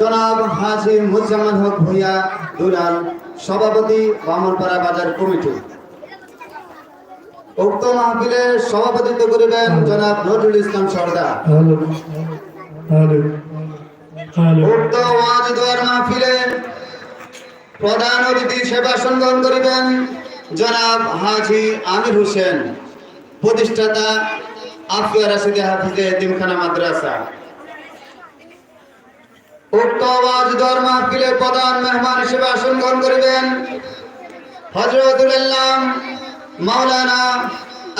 জনাব হাজি মুজাম্মান হক ভূঁইয়া দুলাল সভাপতি বামনপাড়া বাজার কমিটি। উক্ত মাহফিলের সভাপতিত্ব করিবেন জনাব নজরুল ইসলাম সর্দার। উক্ত ওয়াজ দোয়ার মাহফিলে প্রধান অতিথি সেবা সংগ্রহণ করিবেন জনাব হাজি আমির হোসেন প্রতিষ্ঠাতা আফিয়া রাশিদে হাফিজে এতিমখানা মাদ্রাসা। উক্ত ওয়াজ দোয়ার মাহফিলে প্রধান মেহমান হিসেবে আসন গ্রহণ করিবেন হজরতুল ইসলাম, মাওলানা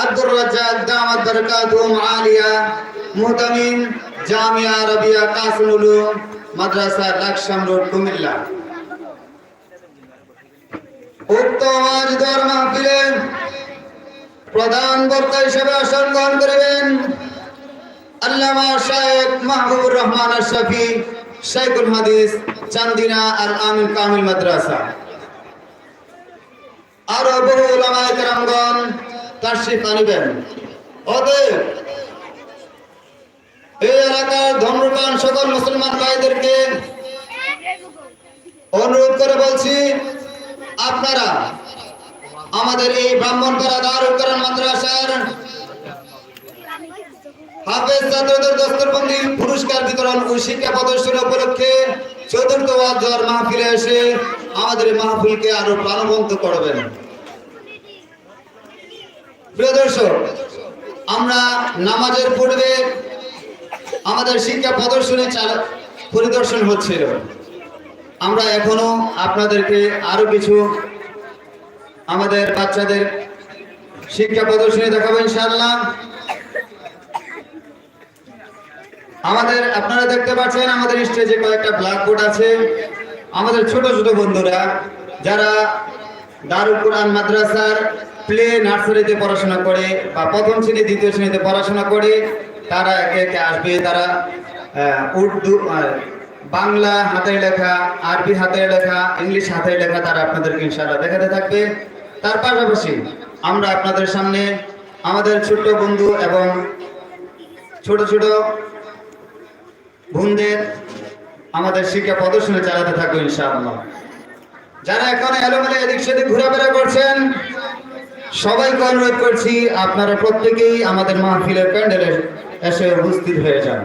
আব্দুর রাজ্জাক দামাত বরকাতুহুম আলিয়া, মুহতামিম জামিয়া আরবিয়া কাসিমুল উলুম মাদ্রাসা লাকসাম রোড, কুমিল্লা। উক্ত ওয়াজ দোয়ার মাহফিলে প্রধান বক্তা হিসেবে আসন গ্রহণ করিবেন আল্লামা শায়েখ মাহবুবুর রহমান আশরাফি শেখুল হাদিস, চান্দিনা আল আমিন কামিল মাদ্রাসা। আরও বহু ওলামায়ে কেরামগণ তাশরিফ আনিবেন। অতএব এই এলাকার ধর্মপ্রাণ সকল মুসলমান ভাইদেরকে অনুরোধ করে বলছি, আপনারা আমাদের এই ব্রাহ্মণ ব্রাহ্মণপাড়া দারুল কোরআন মাদ্রাসার পুরস্কার বিতরণ শিক্ষা উপলক্ষে চতুর্থ আমাদের আমরা নামাজের পূর্বে আমাদের শিক্ষা প্রদর্শনী পরিদর্শন হচ্ছিল। আমরা এখনও আপনাদেরকে আরও কিছু আমাদের বাচ্চাদের শিক্ষা প্রদর্শনী দেখাবো ইনশাআল্লাহ। আমাদের, আপনারা দেখতে পাচ্ছেন আমাদের স্টেজে কয়েকটা ব্ল্যাকবোর্ড আছে। আমাদের ছোট ছোট বন্ধুরা, যারা দারুল কোরআন মাদ্রাসার প্লে নার্সারিতে পড়াশোনা করে বা প্রথম শ্রেণি, দ্বিতীয় শ্রেণীতে পড়াশোনা করে, তারা একে একে আসবে। তারা উর্দু বাংলা হাতের লেখা, আরবি হাতের লেখা, ইংলিশ হাতের লেখা তারা আপনাদেরকে ইনশাআল্লাহ দেখাতে থাকবে। তার পাশাপাশি আমরা আপনাদের সামনে আমাদের ছোট্ট বন্ধু এবং ছোট ছোট বোনদের আমাদের শিক্ষা প্রদর্শনী চালাতে থাকব ইনশাআল্লাহ। যারা এখন এলোমেলো এদিক সেদিক ঘোরাফেরা করছেন, সবাইকে অনুরোধ করছি আপনারা প্রত্যেকেই আমাদের মাহফিলের প্যান্ডেলে এসে উপস্থিত হয়ে যান।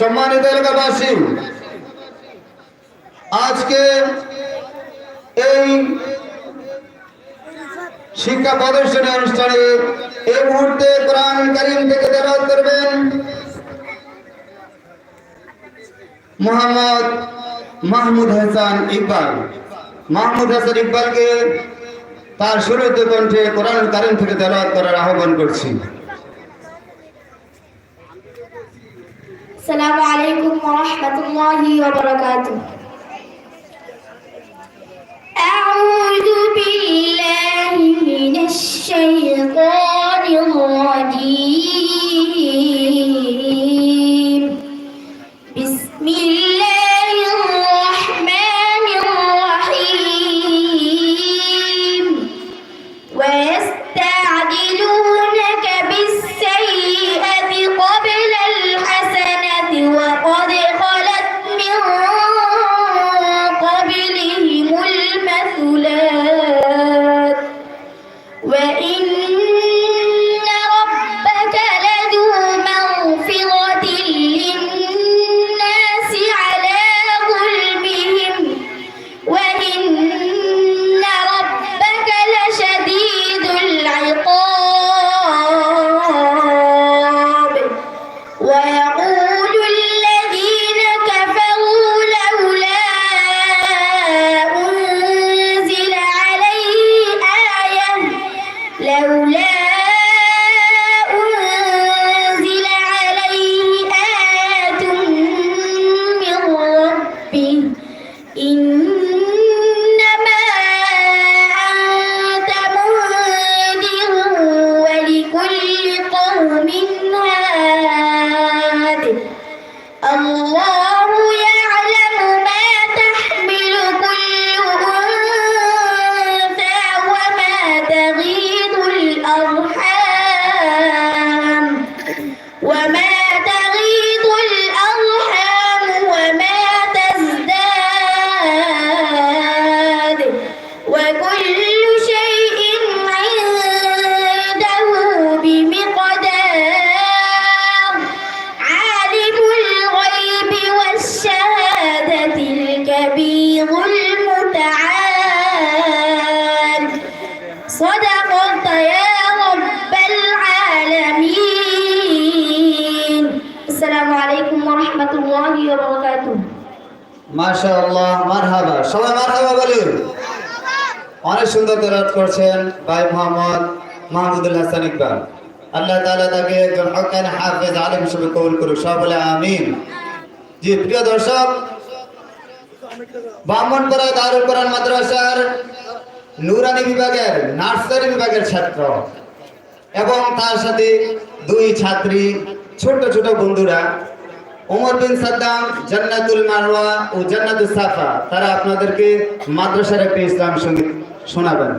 সম্মানিত এলাকাবাসী, আজকে এই শিক্ষা প্রদর্শনী অনুষ্ঠানে এই মুহূর্তে কোরআন করিম থেকে তেলাওয়াত করবেন মোহাম্মদ মাহমুদ হাসান ইকবাল মাহমুদ হাসান ইকবালকে তার সুরত কণ্ঠে কোরআন কারিম থেকে তেলাওয়াত করার আহ্বান করছি السلام عليكم ورحمة الله وبركاته أعوذ بالله من الشيطان الرجيم صدقت يا رب العالمين. السلام عليكم ورحمة الله وبركاته. ما شاء الله مرحبا সবাই مرحبا বলুন। অনেক সুন্দর তেরাত করছেন ভাই মোহাম্মদ মাহমুদুল্লাহ হাসান ইকবাল। আল্লাহ তাআলা তাকে একজন হকান হাফেজ আলেম হিসেবে কবুল করুক সকলে আমিন। জি, প্রিয় দর্শক ব্রাহ্মণপাড়া দারুল কোরআন মাদ্রাসার নুরানি বিভাগের, নার্সারি বিভাগের ছাত্র। এবং তার সাথে দুই ছাত্রী ছোট ছোট বন্ধুরা, ওমর বিন সাদ্দাম, জান্নাতুল মারওয়া ও জান্নাতুল সাফা। তারা আপনাদেরকে মাদ্রাসার একটি ইসলাম সংগীত শোনাবেন।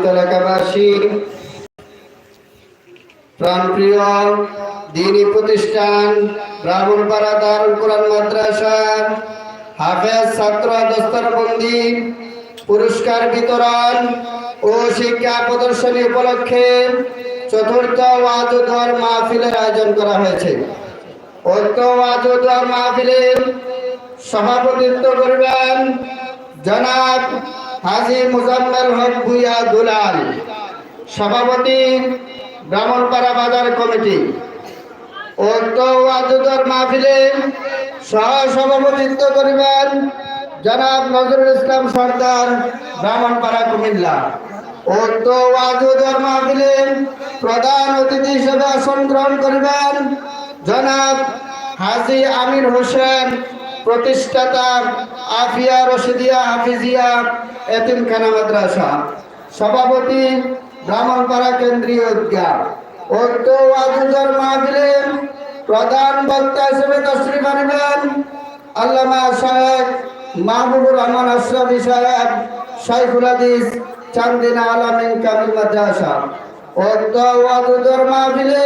সম্মানিত এলাকাবাসী, প্রাণপ্রিয় দিনী প্রতিষ্ঠান ব্রাহ্মণপাড়া দারুল কোরআন মাদ্রাসার হাফেজ ছাত্র দস্তর দস্তরবন্দি, পুরস্কার বিতরণ ও শিক্ষা প্রদর্শনী উপলক্ষে চতুর্থ ওয়াজুদার মাহফিলের আয়োজন করা হয়েছে। ঐক্য ওয়াজুদার মাহফিলের সভাপতিত্ব করবেন জনাব হাজি মুজাম্মেল হক ভুইয়া দুলাল, সভাপতি ব্রাহ্মণপাড়া বাজার কমিটি উক্ত ওয়াজুদর মাহফিলে সহ সভাপতিত্ব করিবেন জনাব নজরুল ইসলাম সর্দার ব্রাহ্মণপাড়া কুমিল্লা। প্রধান অতিথি হিসেবে আসন গ্রহণ করিবেন জনাব হাজি আমির হোসেন প্রতিষ্ঠাতা আফিয়া রশিদিয়া হাফিজিয়া এতিমখানা মাদ্রাসা। সভাপতি ব্রাহ্মণপাড়া কেন্দ্রীয় উদ্যান। উক্ত ওয়াজুদর মাহফিলে প্রধান বক্তা হিসেবে তশরিফ আনবেন আল্লামা সাহেব মাহবুবুর রহমান আশরাফি সাহেব, শাইখুল হাদিস, চান্দিনা আলামিন কামিল মাদ্রাসা। উক্ত ওয়াজুদর মাহফিলে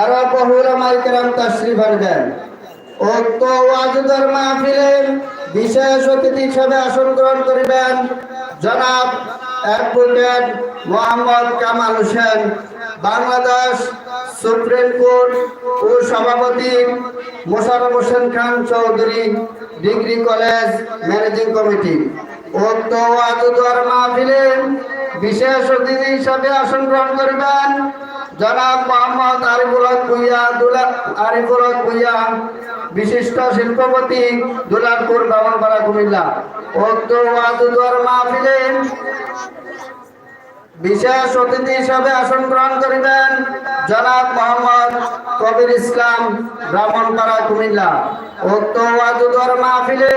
আরও বহুরা মাইকেরাম তশরিফ আনবেন। উক্ত ওয়াজুদর মাহফিলে বিশেষ অতিথি হিসেবে আসন গ্রহণ করিবেন জনাব advocate Mohammad Kamal Hossain, Bangladesh supreme court ও সভাপতি Mosharraf Hossain Khan Chowdhury, degree college managing committee. উক্ত ওয়াজুদর মাহফিলে বিশেষ অতিথি হিসাবে আসন গ্রহণ করিবেন জনাব মোহাম্মদ আরিফুল হক ভুইয়া দুলা আরিফুল হক ভুইয়া বিশিষ্ট শিল্পপতি দুলারপুর বামনপাড়া কুমিল্লা। উক্ত ওয়াজুদর মাহফিলে বিশেষ অতিথি হিসাবে আসন গ্রহণ করিবেন জনাব মোহাম্মদ কবির ইসলাম ব্রাহ্মণপাড়া কুমিল্লা। উক্ত ওয়াজুদর মাহফিলে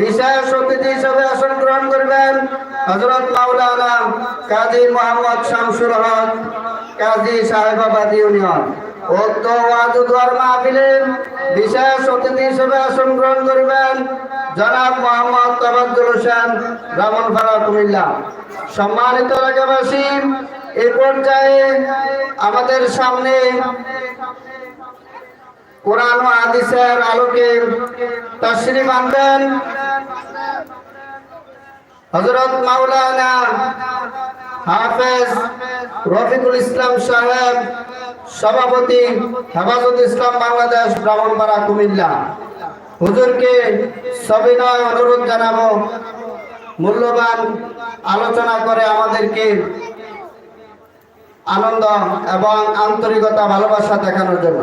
বিশেষ অতিথি হিসাবে আসন গ্রহণ করিবেন হজরত মাওলানা কাজী মোহাম্মদ শামসুল হক, কাজী সাহেবাবাদ ইউনিয়ন। উক্ত ওয়াজুদর মাহফিলে বিশেষ অতিথি হিসেবে আসন করিবেন জনাব মোহাম্মদ তবাজ্জুল হোসেন ব্রাহ্মণপাড়া, কুমিল্লা। সম্মানিত এলাকাবাসী, এ পর্যায়ে আমাদের সামনে কোরআন ও আলোকে তশরিফ আনবেন। হজরত মাওলানা হাফেজ রফিকুল ইসলাম সাহেব, সভাপতি হেফাজত ইসলাম বাংলাদেশ ব্রাহ্মণপাড়া কুমিল্লা। হুজুরকে সবিনয় অনুরোধ জানাব। মূল্যবান আলোচনা করে আমাদেরকে আনন্দ এবং আন্তরিকতা, ভালোবাসা দেখানোর জন্য।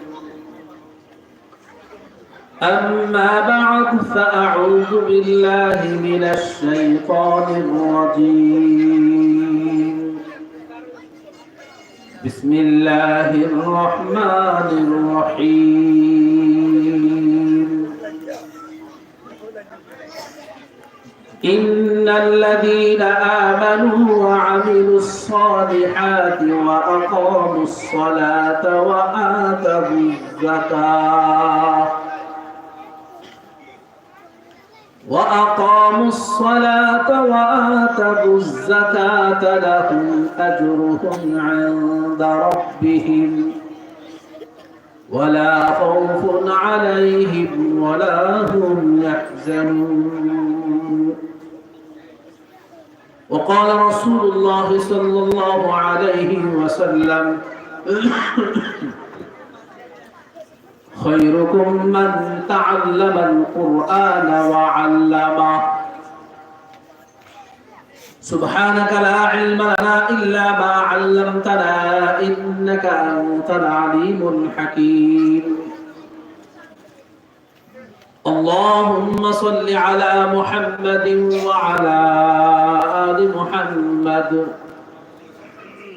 أما بعد فأعوذ بالله من الشيطان الرجيم. بسم الله الرحمن الرحيم. إن الذين آمنوا وعملوا الصالحات وأقاموا الصلاة وآتوا الزكاة وأقاموا الصلاة وآتوا الزكاة لهم أجرهم عند ربهم ولا خوف عليهم ولا هم يحزنون. وقال رسول الله صلى الله عليه وسلم خيركم من تعلم القرآن وعلمه. سبحانك لا علم لنا إلا ما علمتنا إنك أنت العليم الحكيم. اللهم صل على محمد وعلى آل محمد.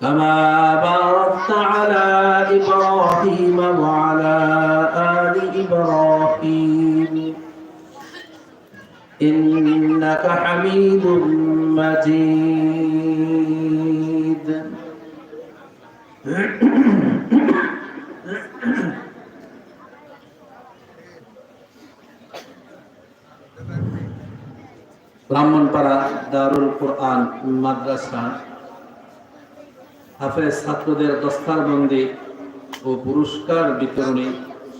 كما باركت على إبراهيم وعلى آل إبراهيم إنك حميد مجيد ব্রাহ্মণপাড়া দারুল কোরআন মাদ্রাসা হাফেজ ছাত্রদের দস্তারবন্দি ও পুরস্কার বিতরণী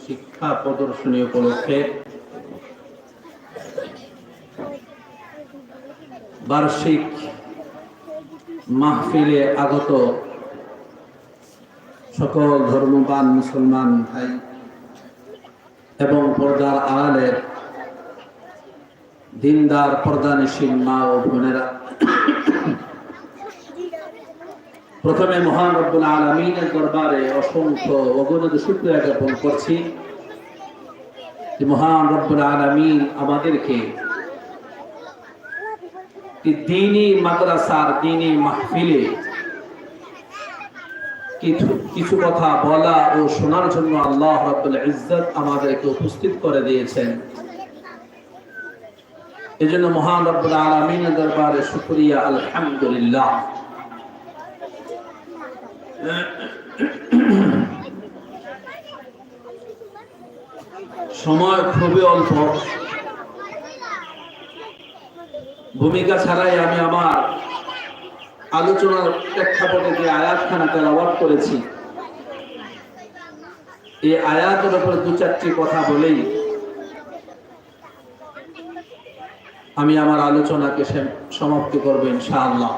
শিক্ষা প্রদর্শনী উপলক্ষে বার্ষিক মাহফিলে আগত সকল ধর্মবান মুসলমান ভাই এবং পর্দার আড়ালের দিনদার পর্দানিসীন মা ও বোনেরা প্রথমে মহান রব্বুল আলমিনের দরবারে অসংখ্য অগণিত শুক্রিয়া জ্ঞাপন করছি যে মহান রব্বুল আলমিন আমাদেরকে এই দিনী মাদ্রাসার দিনী মাহফিলে কিছু কিছু কথা বলা ও শোনার জন্য আল্লাহ রব্বুল ইজ্জত আমাদেরকে উপস্থিত করে দিয়েছেন। এজন্য মহান রব্বুল আলমিনের দরবারে শুক্রিয়া, আলহামদুলিল্লাহ। সময় খুবই অল্প। ভূমিকা ছাড়াই আমি আমার আলোচনার প্রেক্ষাপটে যে আয়াতখানা তেলাওয়াত করেছি। এই আয়াতের উপরে দু চারটি কথা বলেই আমি আমার আলোচনাকে সমাপ্তি করব ইনশাআল্লাহ।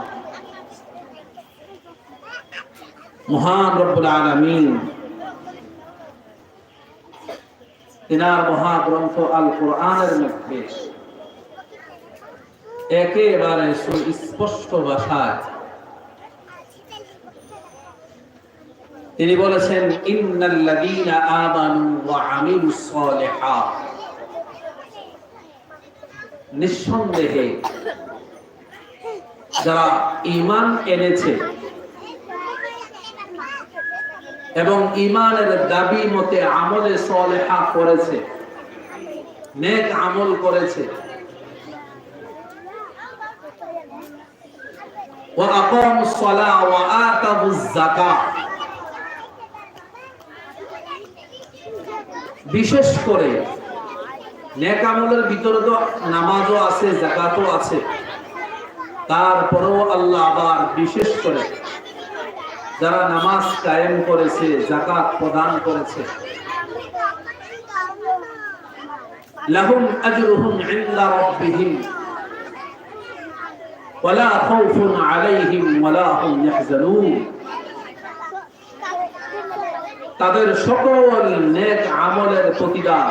মহান রব্বুল আলামিন। তিনার মহাগ্রন্থ আল কোরআনের মধ্যে একেবারে সুস্পষ্ট ভাষায় তিনি বলেছেন, ইন্নাল্লাযীনা আমানু ওয়া আমিলুস সালিহাত নিঃসন্দেহে যারা ঈমান এনেছে এবং ইমানের দাবি মতে আমলে সলেহা করেছে। নেক আমল করেছে। বিশেষ করে নেক আমলের ভিতরে তো নামাজও আছে জাকাতও আছে। তারপরেও আল্লাহ আবার বিশেষ করে যারা নামাজ কায়েম করেছে জাকাত প্রদান করেছে। লাহুম আজরুহুম ইনদা রাব্বিহিম। ওয়ালা খাউফুন আলাইহিম ওয়ালা হুম ইয়াহজানুন। তাদের সকল নেক আমলের প্রতিদান।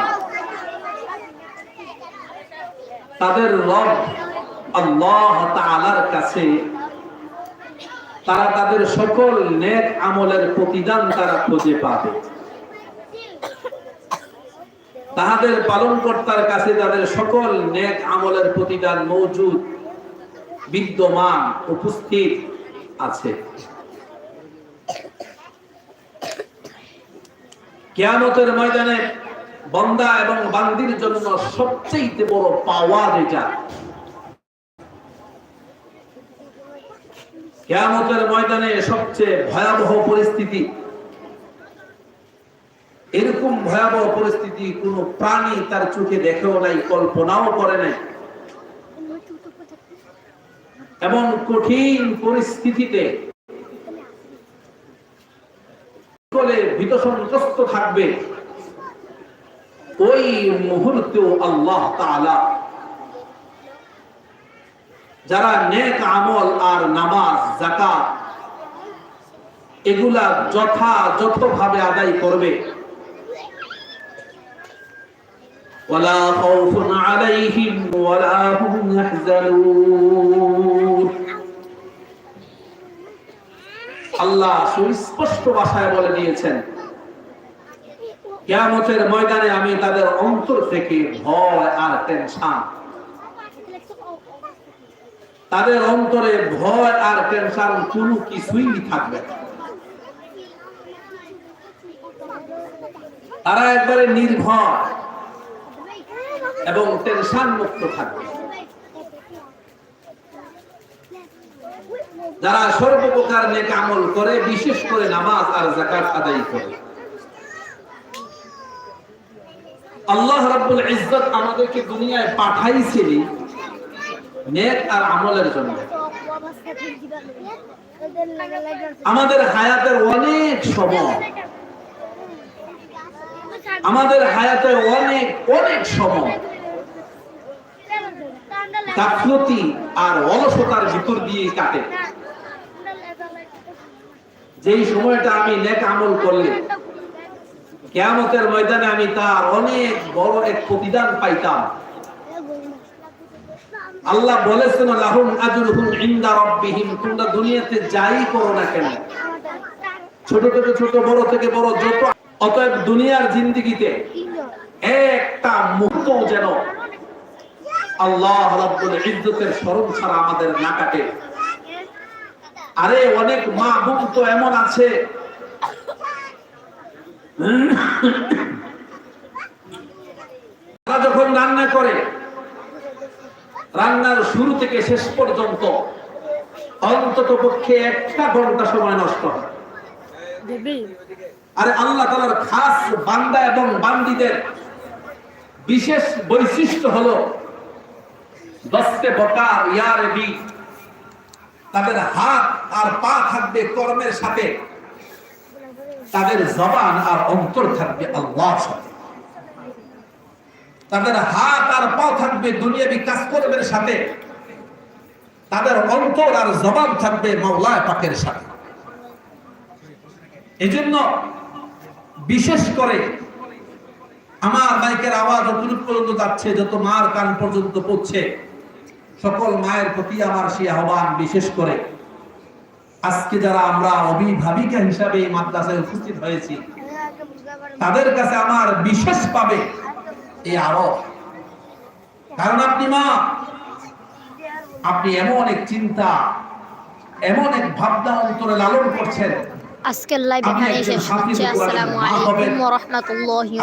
তাদের রব আল্লাহ তাআলার কাছে তারা তাদের সকল নেক আমলের প্রতিদান তারা খুঁজে পাবে। তাহাদের পালন কর্তার কাছে তাদের সকল নেক আমলের প্রতিদান মজুদ, বিদ্যমান, উপস্থিত আছে। কেয়ামতের ময়দানে বন্দা এবং বান্দির জন্য সবচেয়ে বড় পাওয়া যেটা কেয়ামতের ময়দানে সবচেয়ে ভয়াবহ পরিস্থিতি, এরকম ভয়াবহ পরিস্থিতি কোন প্রাণী তার চোখে দেখেও নাই, কল্পনাও করে নাই। এমন কঠিন পরিস্থিতিতে ভীত সন্ত্রস্ত থাকবে। ওই মুহূর্তেও আল্লাহ তাআলা যারা নেক আমল আর নামাজ জাকাত এগুলা যথাযথভাবে আদায় করবে ولا خوف عليهم ولا هم يحزنون আল্লাহ সুস্পষ্ট ভাষায় বলে দিয়েছেন কিয়ামতের ময়দানে আমি তাদের অন্তর থেকে ভয় আর টেনশন তাদের অন্তরে ভয় আর টেনশন কোনো কিছুই থাকবে না। তারা একবারে নির্ভয় এবং টেনশন মুক্ত থাকবে। যারা সর্বপ্রকার নেক আমল করে, বিশেষ করে নামাজ আর জাকাত আদায় করে। আল্লাহ রাব্বুল ইজ্জত আমাদেরকে দুনিয়ায় পাঠাইছিলেন নেক আর আমলের জন্য। আমাদের হায়াতের অনেক সময়। আমাদের হায়াতের অনেক অনেক সময়। গাফলতি আর অলসতার ভিতর দিয়ে কাটে। যেই সময়টা আমি নেক আমল করলে, কেয়ামতের ময়দানে আমি তার অনেক বড় এক প্রতিদান পাইতাম। আল্লাহ বলেছেন, লাহুম আজরুহুম ইনদা রাব্বিহিম তোমরা দুনিয়াতে যাই করো না কেন? ছোট ছোট ছোট, বড় থেকে বড়, যত, অতএব দুনিয়ার জিন্দেগিতে একটা মুহূর্ত যেন আল্লাহ রাব্বুল ইজ্জতের স্মরণ ছাড়া আমাদের না কাটে। আরে, অনেক মা বোন তো এমন আছে। তারা যখন রান্না করে রান্নার শুরু থেকে শেষ পর্যন্ত অন্তত পক্ষে একটা ঘণ্টা সময় নষ্ট হয়। আরে আল্লাহ তালার খাস বান্দা এবং বান্দিদের বিশেষ বৈশিষ্ট্য হলো দশতে বকার ইয়ারে বি তাদের হাত আর পা থাকবে কর্মের সাথে। তাদের জবান আর অন্তর থাকবে আল্লাহর সাথে। তাদের হাত আর পা থাকবে দুনিয়াবি কাজকর্মের সাথে। তাদের অন্তর আর জবান থাকবে মাওলায় পাকের সাথে। এজন্য বিশেষ করে আমার মাইকের আওয়াজ যতটুকু পর্যন্ত যাচ্ছে, যত মার কান পর্যন্ত পড়ছে, সকল মায়ের প্রতি আমার সেই আহ্বান বিশেষ করে। আজকে যারা আমরা অভিভাবিকা হিসাবে এই মাদ্রাসায় উপস্থিত হয়েছি, তাদের কাছে আমার বিশেষ পাবে। এই আরও। কারণ আপনি মা আপনি এমন এক চিন্তা এমন এক ভাবনা অন্তরে লালন করছেন। আজকের লাইভ এখানে শেষ হচ্ছে আসসালামু আলাইকুম ওয়া রাহমাতুল্লাহি